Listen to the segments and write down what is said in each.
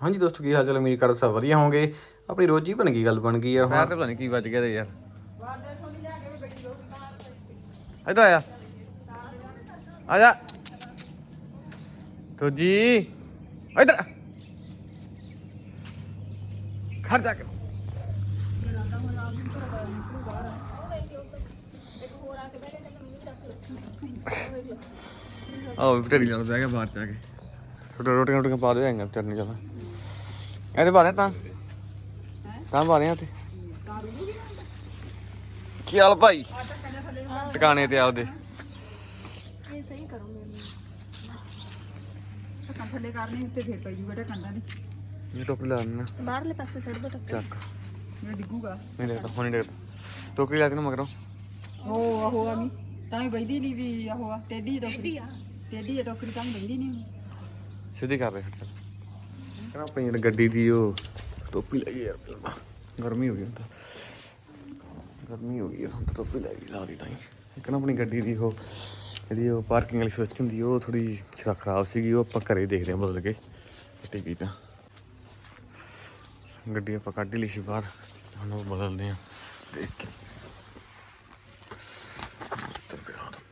ਹਾਂਜੀ ਦੋਸਤੋ ਕੀ ਹਾਲ ਚਾਲ ਉਮੀਦ ਕਰਦਾ ਸਭ ਵਧੀਆ ਹੋਵੋਗੇ। ਆਪਣੀ ਰੋਜੀ ਬਣ ਗਈ ਗੱਲ ਬਣ ਗਈ ਯਾਰ ਮੈਂ ਤੇ ਪਤਾ ਨਹੀਂ ਕੀ ਵੱਜ ਗਿਆ ਤੇ ਯਾਰ। ਇੱਧਰ ਆਇਆ ਆ ਜਾ। ਤੋਜੀ ਇੱਧਰ ਖੜ ਜਾ ਕੇ। ਆਹ ਢੇਰੀ ਨਾਲ ਬਹਿ ਗਿਆ ਬਾਹਰ ਜਾ ਕੇ। ਛੋਟੇ ਰੋਟੀਆਂ ਰੋਟੀਆਂ ਪਾ ਦੇ ਆਈਆਂ ਚਰਨੀ ਚੱਲ। ਇਹਦੇ ਬਾਰੇ ਤਾਂ। ਤਾਂ ਬਾਰੇ ਆ ਤੇ ਕੀ ਹਾਲ ਭਾਈ। ਟਿਕਾਣੇ ਤੇ ਆਉਦੇ ਇਹ ਸਹੀ ਕਰੋ ਮੈਨੂੰ ਤਾਂ ਥੱਲੇ ਕਰਨੀ ਉੱਤੇ ਫੇਰ ਪਈ ਜੂਗਾ ਢੱਕਣ ਦੀ ਇਹ ਟੋਪੀ ਲਾ ਲੈਣਾ ਬਾਹਰਲੇ ਪਾਸੇ ਦੋ ਢੱਕਣ ਚੱਕ। ਇਹ ਡਿੱਗੂਗਾ। ਨਹੀਂ ਦੇਖਦਾ ਹੁਣ ਦੇਖਦਾ ਟੋਕਰੀ ਲਾ ਕੇ ਨਾ ਮਗਰੋਂ। ਉਹ ਆਹੋ ਆ ਗਈ ਤਾਂ ਹੀ ਬੈਠੀ ਨਹੀਂ ਵੀ ਆਹੋ ਆ। ਟੇਢੀ ਜਿਹੀ ਟੋਕਰੀ। ਟੇਢੀ ਆ। ਟੋਕਰੀ ਤਾਂ ਬੈਠੀ ਨਹੀਂ ਸਿੱਧੀ ਕਰ ਰਹੇ ਫਿਰ। ਨਾ ਆਪਣੀ ਜਿਹੜੀ ਗੱਡੀ ਦੀ ਉਹ? ਟੋਪੀ ਲਾਈ ਯਾਰ ਪਹਿਲਾਂ ਗਰਮੀ ਹੋ ਗਈ ਹੁੰਦਾ ਗਰਮੀ ਹੋ ਗਈ ਹੁਣ ਤਾਂ ਟੋਪੀ ਲਾਈ ਲਾ ਦੀ ਤਾਂ ਇੱਕ ਨਾ ਆਪਣੀ ਗੱਡੀ ਦੀ ਉਹ, ਜਿਹੜੀ ਉਹ ਪਾਰਕਿੰਗ ਵਾਲੀ ਸਵਿਚ ਹੁੰਦੀ ਉਹ ਥੋੜੀ ਖਰਾਬ ਸੀਗੀ, ਉਹ ਆਪਾਂ ਘਰੇ ਦੇਖਦੇ ਹਾਂ ਬਦਲ ਕੇ ਟਿਕੀ ਤਾਂ। ਗੱਡੀ ਆਪਾਂ ਕੱਢ ਲਈ ਸੀ ਬਾਹਰ, ਹੁਣ ਉਹ ਬਦਲਦੇ ਹਾਂ, ਦੇਖ ਕੇ।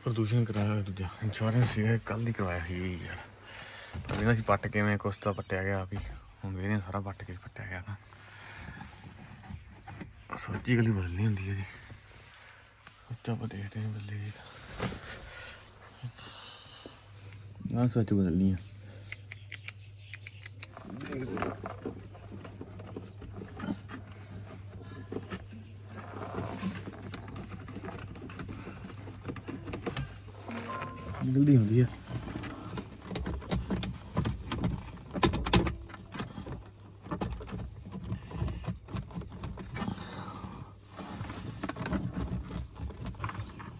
ਪ੍ਰਦੂਸ਼ਣ ਕਰਾਇਆ ਹੋਇਆ ਦੂਜਾ ਇੰਸ਼ੋਰੈਂਸ ਸੀਗਾ ਕੱਲ ਦੀ ਕਰਵਾਇਆ ਸੀ, ਯਾਰ। ਇਹਨਾਂ ਸੀ ਪੱਟ ਕਿਵੇਂ ਕੁਛ ਤਾਂ ਪੱਟਿਆ ਗਿਆ ਵੀ ਹੁਣ ਵੀ ਸਾਰਾ ਪੱਟ ਕੇ ਫੱਟਿਆ ਗਿਆ ਤਾਂ ਸੋਚੀ ਗਲੀ ਬਦਲਣੀ ਹੁੰਦੀ ਹੈ ਜੀ। ਸੋਚਾ ਆਪਾਂ ਦੇਖਦੇ ਹਾਂ ਬਦਲੀ ਜੀ। ਨਾ ਸੋਚ ਬਦਲਣੀ ਹੈ ਜਲਦੀ ਹੁੰਦੀ ਹੈ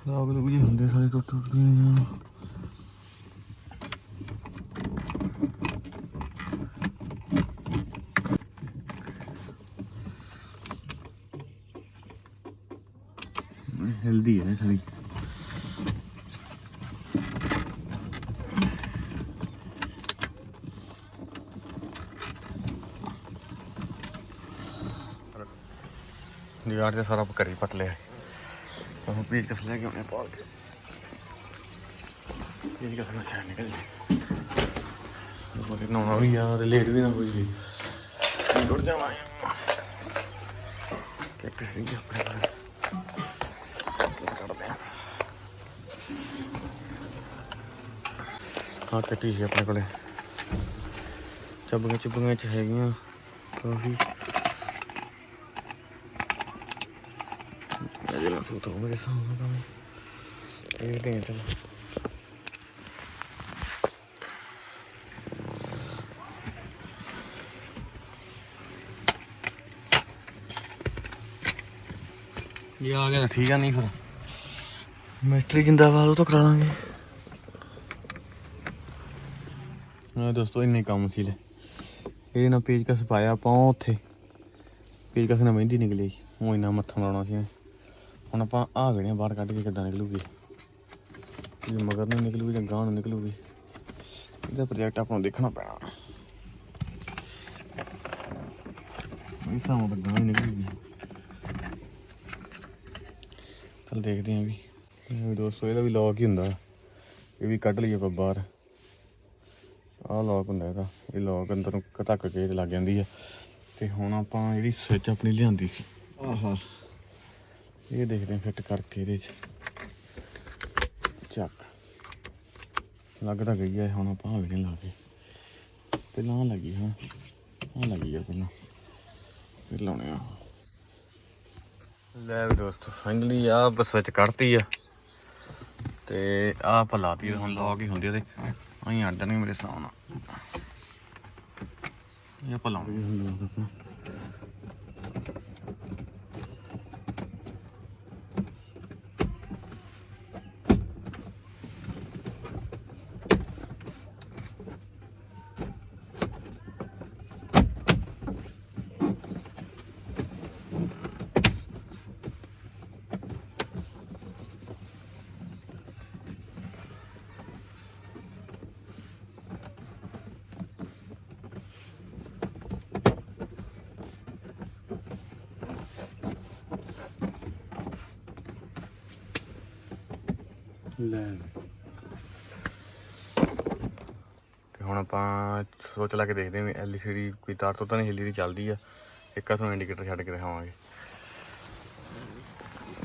ਲਾਗ ਲੁਗ ਜੀ ਹੁੰਦੇ ਸਾਰੇ ਟੁੱਟ ਟੁੱਟ ਗਏ ਨੇ ਹੈਲਦੀ ਹੈ ਸਾਰੀ ਨਿਗਾਰ ਤੇ ਸਾਰਾ ਘਰੇ ਹੀ ਪੱਟ ਲਿਆ ਉਹ ਪੀਜ ਕਸ ਲੈ ਕੇ ਆਉਣੇ ਪਾਲ ਕੇ ਪੀਜ ਕਸ ਨਾ ਚਾਹ ਨਿਕਲ ਜੇ ਉਹ ਨਾ ਵੀ ਯਾਰ ਲੇਟ ਵੀ ਨਾ ਹੋਈ ਜੀ ਟੁੱਟ ਜਾਵਾਂ ਕਿ ਕਿਸੇ ਦੀ ਆਪਣੇ ਕੋਲ ਕਰਦੇ ਆ ਹਾਂ ਕੱਟੀ ਸੀ ਆਪਣੇ ਕੋਲੇ ਚੱਬੀਆਂ ਚੁੱਬੀਆਂ ਚ ਹੈਗੀਆਂ ਕਾਫੀ ਨਾ ਇਹ ਆ ਗਿਆ ਠੀਕ ਆ ਨਹੀਂ ਫਿਰ ਮਿਸਤਰੀ ਜਿੰਦਾਬਾਦ ਉਹ ਤਾਂ ਕਰਾ ਲਾਂਗੇ ਹਾਂ ਦੋਸਤੋ ਇੰਨੇ ਕੰਮ ਸੀ ਲੈ। ਇਹ ਨਾ ਪੇਜ ਕਸ ਪਾਇਆ ਆਪਾਂ ਉੱਥੇ। ਪੇਜ ਕਸ ਨਾ ਮਹਿੰਦੀ ਨਿਕਲੀ। ਉਹ ਇੰਨਾ ਮੱਥਾ ਲਾਉਣਾ ਸੀ। ਹੁਣ ਆਪਾਂ ਆ ਗਏ ਬਾਹਰ ਕੱਢ ਕੇ ਕਿੱਦਾਂ ਨਿਕਲੂਗੀ। ਜੇ ਮਗਰ ਨੂੰ ਨਿਕਲੂਗੀ ਜਾਂ ਗਾਂ ਨੂੰ ਨਿਕਲੂਗੀ। ਇਹਦਾ ਪ੍ਰੋਜੈਕਟ ਆਪਾਂ ਨੂੰ ਦੇਖਣਾ ਪੈਣਾ। ਇਸ ਸਾਹਮਣੇ ਤਾਂ ਗਾਂ ਨਿਕਲੂਗੀ। ਚਲ ਦੇਖਦੇ ਆਂ ਵੀ। ਇਹ ਵੀ ਦੋਸਤੋ, ਇਹਦਾ ਵੀ ਲੌਕ ਹੀ ਹੁੰਦਾ। ਇਹ ਵੀ ਕੱਢ ਲਈਏ ਆਪਾਂ ਬਾਹਰ। ਆਹ ਲੌਕ ਹੁੰਦਾ ਇਹਦਾ। ਇਹ ਲੌਕ ਅੰਦਰ ਨੂੰ ਧੱਕ ਕੇ ਲੱਗ ਜਾਂਦੀ ਹੈ ਤੇ ਹੁਣ ਆਪਾਂ ਜਿਹੜੀ ਸਵਿਚ ਆਪਣੀ ਲਿਆਂਦੀ ਸੀ। ਆਹਾ। ਇਹ ਦੇਖਦੇ ਹਾਂ ਫਿੱਟ ਕਰਕੇ ਇਹਦੇ 'ਚ। ਚੱਕ। ਲੱਗਦਾ ਗਈ ਹੈ ਹੁਣ ਆਪਾਂ ਹਵੇ ਲਾ ਕੇ। ਪਹਿਲਾਂ ਲੱਗੀ ਹਾਂ ਆ ਲੱਗੀ ਆ ਪਹਿਲਾਂ। ਫਿਰ ਲਾਉਣੇ ਆ। ਲੈ ਵੀ ਦੋਸਤੋ ਫਾਈਨਲੀ ਆ ਬਸ ਵਿੱਚ ਕੱਢਤੀ ਆ। ਤੇ ਆ ਆਪਾਂ ਲਾਤੀ, ਹੁਣ ਲੌਕ ਹੀ ਹੁੰਦੀ ਉਹਦੇ। ਆਈ ਅੱਡ ਨਹੀਂ ਮੇਰੇ ਸਾਹਮਣੇ ਇਹ ਆਪਾਂ ਲਾਉਣੀ ਹੁਣ ਲੈ ਤੇ ਹੁਣ ਆਪਾਂ ਸੋਚ ਲਾ ਕੇ ਦੇਖਦੇ ਹਾਂ ਵੀ ਐਲਸੀਡੀ ਕੋਈ ਤਾਰ ਤੋਂ ਤਾਂ ਨਹੀਂ ਹਿੱਲੀ ਦੀ ਚੱਲਦੀ ਆ। ਇੱਕ ਹੱਥੋਂ ਇੰਡੀਕੇਟਰ ਛੱਡ ਕੇ ਦਿਖਾਵਾਂਗੇ।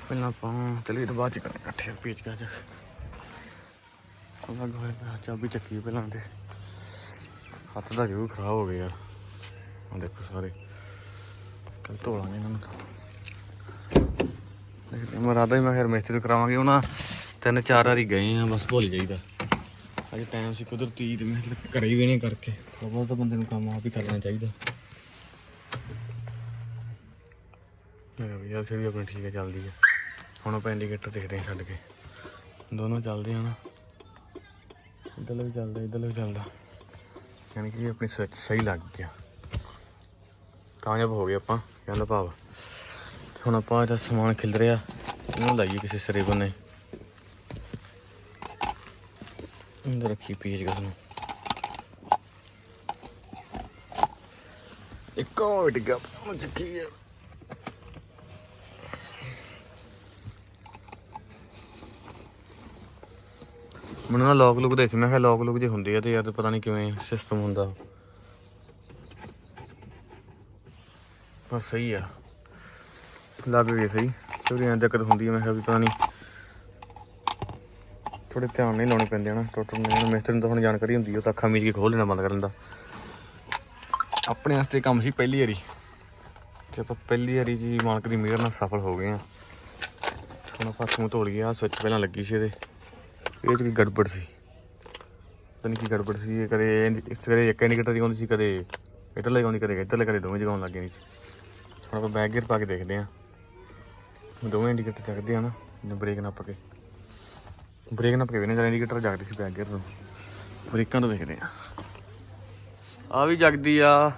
ਪਹਿਲਾਂ ਆਪਾਂ ਚਲੀਏ ਤਾਂ ਬਾਅਦ ਚ ਕਰਦੇ ਇਕੱਠੇ ਪੇਚ ਕਾਜ ਅਲੱਗ ਹੋਇਆ ਪਿਆ ਚਾਬੀ ਚੱਕੀ ਪਹਿਲਾਂ ਤੇ। ਹੱਥ ਦਾ ਜਰੂਰ ਖਰਾਬ ਹੋ ਗਿਆ ਯਾਰ। ਆ ਦੇਖੋ ਸਾਰੇ। ਕੱਲ ਧੋ ਇਹਨਾਂ ਨੂੰ। ਦੇਖਦੇ ਹਾਂ, ਮੈਂ ਹੀ ਮੈਂ ਫਿਰ ਮਿਸਤਰੀ ਤੋਂ ਕਰਾਵਾਂਗੇ ਉਹਨਾਂ ਤਿੰਨ ਚਾਰ ਵਾਰੀ ਗਏ ਆ, ਬਸ ਭੁੱਲ ਜਾਈਦਾ। ਅੱਜ ਟਾਈਮ ਸੀ ਕੁਦਰਤੀ ਤੇ ਮੈਂ ਕਿਹਾ ਘਰੇ ਹੀ ਵੇਣੇ ਕਰਕੇ। ਬਹੁਤ ਤਾਂ ਬੰਦੇ ਨੂੰ ਕੰਮ ਆਪ ਹੀ ਕਰਨਾ ਚਾਹੀਦਾ। ਮੇਰਾ ਵੀ ਯਾਰ ਵੀ ਆਪਣੀ ਠੀਕ ਹੈ ਚੱਲਦੀ ਹੈ ਹੁਣ ਆਪਾਂ ਇੰਡੀਕੇਟਰ ਦੇਖਦੇ ਹਾਂ ਛੱਡ ਕੇ। ਦੋਨੋਂ ਚੱਲਦੇ ਆ ਨਾ। ਇੱਧਰਲਾ ਵੀ ਚੱਲਦਾ ਇੱਧਰਲਾ ਵੀ ਚੱਲਦਾ। ਯਾਨੀ ਕਿ ਆਪਣੀ ਸਵਿਚ ਸਹੀ ਲੱਗ ਗਿਆ। ਕਾਮਯਾਬ ਹੋ ਗਏ ਆਪਾਂ ਕਹਿੰਦਾ ਭਾਵ। ਹੁਣ ਆਪਾਂ ਇਹਦਾ ਸਮਾਨ ਖਿਲ ਰਿਹਾ, ਇਹਨੂੰ ਲਾਈਏ ਕਿਸੇ ਸਿਰੇ ਬੰਨੇ। ਅੰਦਰ ਰੱਖੀ ਪੇਜ ਨੂੰ। ਇੱਕ ਹੋਰ ਡਿੱਗਾ ਉਹ ਚੱਕੀ ਆ। ਮੈਨੂੰ ਨਾ ਲੌਕ ਲੁਕ ਦੇ ਸੀ, ਮੈਂ ਕਿਹਾ ਲੌਕ ਲੁਕ ਜੇ ਹੁੰਦੇ ਆ ਤੇ ਯਾਰ ਪਤਾ ਨਹੀਂ ਕਿਵੇਂ ਸਿਸਟਮ ਹੁੰਦਾ। ਬਸ ਸਹੀ ਆ। ਲੱਗ ਗਈ ਸਹੀ। ਥੋੜੀ ਐਂ ਦਿੱਕਤ ਹੁੰਦੀ ਹੈ ਮੈਂ ਕਿਹਾ ਵੀ ਪਤਾ ਨਹੀਂ ਥੋੜੇ ਧਿਆਨ ਨਹੀਂ ਲਾਉਣੇ ਪੈਂਦੇ ਹਨਾ ਟੁੱਟਣ ਦੇ ਮਿਸਤਰੀ ਨੂੰ ਤਾਂ ਹੁਣ ਜਾਣਕਾਰੀ ਹੁੰਦੀ ਉਹ ਤਾਂ ਅੱਖਾਂ ਮੀਚ ਕੇ ਖੋਲ ਲੈਣਾ ਬੰਦ ਕਰਨ ਦਾ। ਆਪਣੇ ਵਾਸਤੇ ਕੰਮ ਸੀ ਪਹਿਲੀ ਵਾਰੀ, ਤੇ ਆਪਾਂ ਪਹਿਲੀ ਵਾਰੀ ਜੀ ਮਾਲਕ ਦੀ ਮਿਹਰ ਨਾਲ ਸਫਲ ਹੋ ਗਏ ਆ ਹੁਣ ਆਪਾਂ ਹੱਥ ਮੂੰਹ ਧੋ ਲਈਏ ਆ ਸਵਿਚ ਪਹਿਲਾਂ ਲੱਗੀ ਸੀ ਇਹਦੇ, ਇਹ 'ਚ ਕੀ ਗੜਬੜ ਸੀ? ਪਤਾ ਕੀ ਗੜਬੜ ਸੀ, ਇਹ ਕਦੇ ਇੰਡੀ- ਇਸ ਕਦੇ ਇੱਕ ਇੰਡੀਕੇਟਰ ਜਗਾਉਂਦੀ ਸੀ, ਕਦੇ ਇੱਧਰ ਲਗਾਉਂਦੀ ਕਦੇ ਇੱਧਰ ਕਦੇ ਦੋਵੇਂ ਜਗਾਉਣ ਲੱਗ ਗਈ ਸੀ। ਹੁਣ ਆਪਾਂ ਬੈਕ ਗੇਅਰ ਪਾ ਕੇ ਦੇਖਦੇ ਹਾਂ। ਦੋਵੇਂ ਇੰਡੀਕੇਟਰ ਚੱਕਦੇ ਆ ਨਾ ਜਿਵੇਂ ਬ੍ਰੇਕ ਨੱਪ ਕੇ। ਬ੍ਰੇਕ ਨਾ ਕੇ ਵੀ ਨਾ ਜਦ ਇੰਡੀਕੇਟਰ ਜਗਦੀ ਸੀ ਬੈਕ ਗੇਅਰ ਤੋਂ ਬ੍ਰੇਕਾਂ ਤੋਂ ਵੇਖਦੇ ਆ ਆ ਵੀ ਜਗਦੀ ਆ।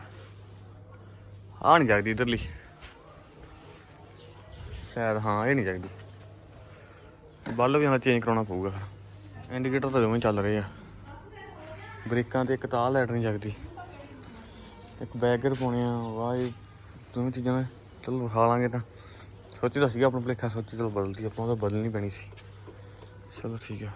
ਆ ਨਹੀਂ ਜਗਦੀ ਇਧਰਲੀ। ਸ਼ਾਇਦ ਹਾਂ, ਇਹ ਨਹੀਂ ਜਗਦੀ। ਬੱਲ ਵੀ ਹਾਂ ਚੇਂਜ ਕਰਾਉਣਾ ਪਊਗਾ ਇੰਡੀਕੇਟਰ ਤਾਂ ਦੋਵੇਂ ਚੱਲ ਰਹੇ ਆ। ਬ੍ਰੇਕਾਂ ਤੇ ਇੱਕ ਤਾਂ ਆਹ ਲਾਈਟ ਨਹੀਂ ਜਗਦੀ। ਇੱਕ ਬੈਗਰ ਪਾਉਣੇ ਆ, ਵਾਹ ਇਹ ਦੋਵੇਂ ਚੀਜ਼ਾਂ ਨੇ ਚਲੋ ਵਿਖਾ ਲਾਂਗੇ ਤਾਂ। ਸੋਚੀ ਤਾਂ ਸੀਗਾ, ਆਪਣਾ ਭਲੇਖਾ ਸੋਚੀ, ਚਲੋ ਬਦਲਦੀ ਆਪਾਂ ਉਹ ਤਾਂ ਬਦਲਣੀ ਪੈਣੀ ਸੀ। ਚਲੋ ਠੀਕ ਆ।